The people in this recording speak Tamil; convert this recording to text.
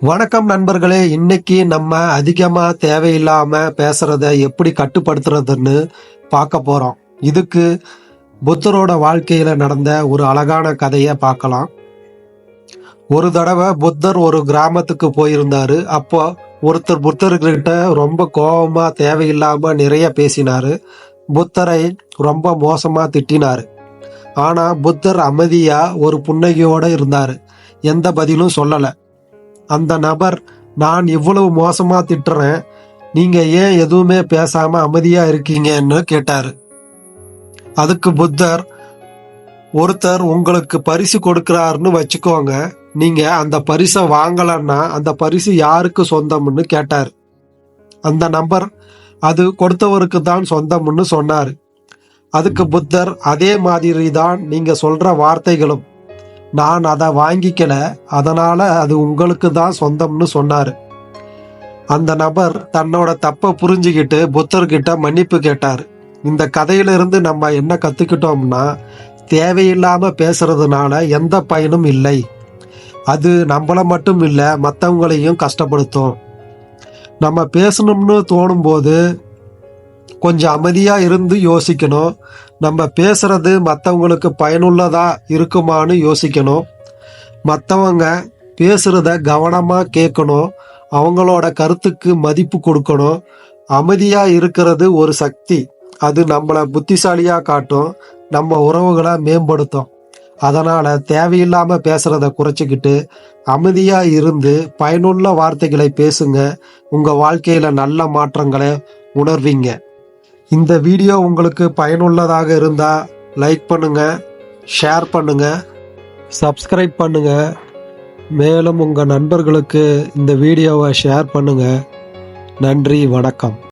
வணக்கம் நண்பர்களே இன்னைக்கு நம்ம அதிகமா தேவையில்லாம பேசுறத எப்படி கட்டுப்படுத்துறதுன்னு பார்க்க போறோம். இதுக்கு புத்தரோட வாழ்க்கையில நடந்த ஒரு அழகான கதையை பார்க்கலாம். ஒரு தடவை புத்தர் ஒரு கிராமத்துக்கு போயிருந்தாரு. அப்போ ஒருத்தர் புத்தர்கிட்ட ரொம்ப கோபமா தேவையில்லாம நிறைய பேசினாரு. புத்தரை ரொம்ப மோசமா திட்டினாரு. ஆனா புத்தர் அமைதியா ஒரு புன்னகையோட இருந்தாரு. எந்த பதிலும் சொல்லலை. அந்த நபர் நான் இவ்வளவு மோசமா திட்டுறேன். நீங்க ஏன் எதுவுமே பேசாம அமைதியா இருக்கீங்கன்னு கேட்டாரு. அதுக்கு புத்தர் ஒருத்தர் உங்களுக்கு பரிசு கொடுக்கிறாருன்னு வச்சுக்கோங்க. நீங்க அந்த பரிசை வாங்கலன்னா அந்த பரிசு யாருக்கு சொந்தம்னு கேட்டார். அந்த நம்பர் அது கொடுத்தவருக்கு தான் சொந்தம்னு சொன்னார். அதுக்கு புத்தர் அதே மாதிரி தான் நீங்க சொல்ற வார்த்தைகளும் நான் அதை வாங்கிக்கல அதனால அது உங்களுக்கு தான் சொந்தம்னு சொன்னார். அந்த நபர் தன்னோட தப்பை புரிஞ்சுக்கிட்டு புத்தர்கிட்ட மன்னிப்பு கேட்டார். இந்த கதையிலிருந்து நம்ம என்ன கற்றுக்கிட்டோம்னா தேவையில்லாம பேசுறதுனால எந்த பயனும் இல்லை. அது நம்மளை மட்டும் இல்லை மற்றவங்களையும் கஷ்டப்படுத்தும். நம்ம பேசணும்னு தோணும்போது கொஞ்சம் அமைதியாக இருந்து யோசிக்கணும். நம்ம பேசுறது மற்றவங்களுக்கு பயனுள்ளதா இருக்குமான்னு யோசிக்கணும். மற்றவங்க பேசுறத கவனமா கேட்கணும். அவங்களோட கருத்துக்கு மதிப்பு கொடுக்கணும். அமைதியா இருக்கிறது ஒரு சக்தி. அது நம்மளை புத்திசாலியா காட்டும். நம்ம உறவுகளை மேம்படுத்தும். அதனால தேவையில்லாம பேசுறத குறைச்சிக்கிட்டு அமைதியா இருந்து பயனுள்ள வார்த்தைகளை பேசுங்க. உங்க வாழ்க்கையில நல்ல மாற்றங்களை உணர்வீங்க. இந்த வீடியோ உங்களுக்கு பயனுள்ளதாக இருந்தால் லைக் பண்ணுங்க ஷேர் பண்ணுங்க சப்ஸ்கிரைப் பண்ணுங்க. மேலும் உங்கள் நண்பர்களுக்கு இந்த வீடியோவை ஷேர் பண்ணுங்க. நன்றி வணக்கம்.